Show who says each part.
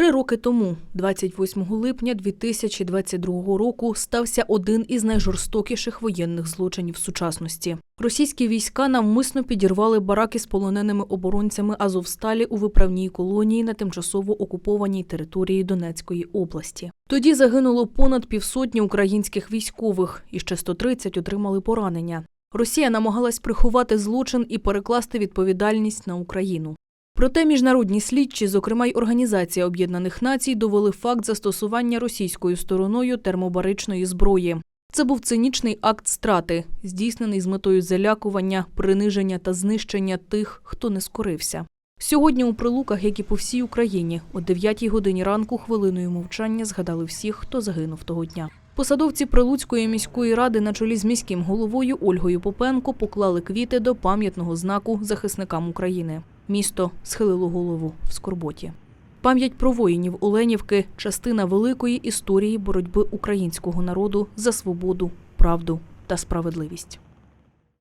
Speaker 1: Три роки тому, 28 липня 2022 року, стався один із найжорстокіших воєнних злочинів сучасності. Російські війська навмисно підірвали бараки з полоненими оборонцями Азовсталі у виправній колонії на тимчасово окупованій території Донецької області. Тоді загинуло понад півсотні українських військових, і ще 130 отримали поранення. Росія намагалась приховати злочин і перекласти відповідальність на Україну. Проте міжнародні слідчі, зокрема й Організація Об'єднаних Націй, довели факт застосування російською стороною термобаричної зброї. Це був цинічний акт страти, здійснений з метою залякування, приниження та знищення тих, хто не скорився. Сьогодні у прилуках, як і по всій Україні, о 9 годині ранку хвилиною мовчання згадали всіх, хто загинув того дня. Посадовці Прилуцької міської ради на чолі з міським головою Ольгою Попенко поклали квіти до пам'ятного знаку захисникам України. Місто схилило голову в скорботі. Пам'ять про воїнів Оленівки частина великої історії боротьби українського народу за свободу, правду та справедливість.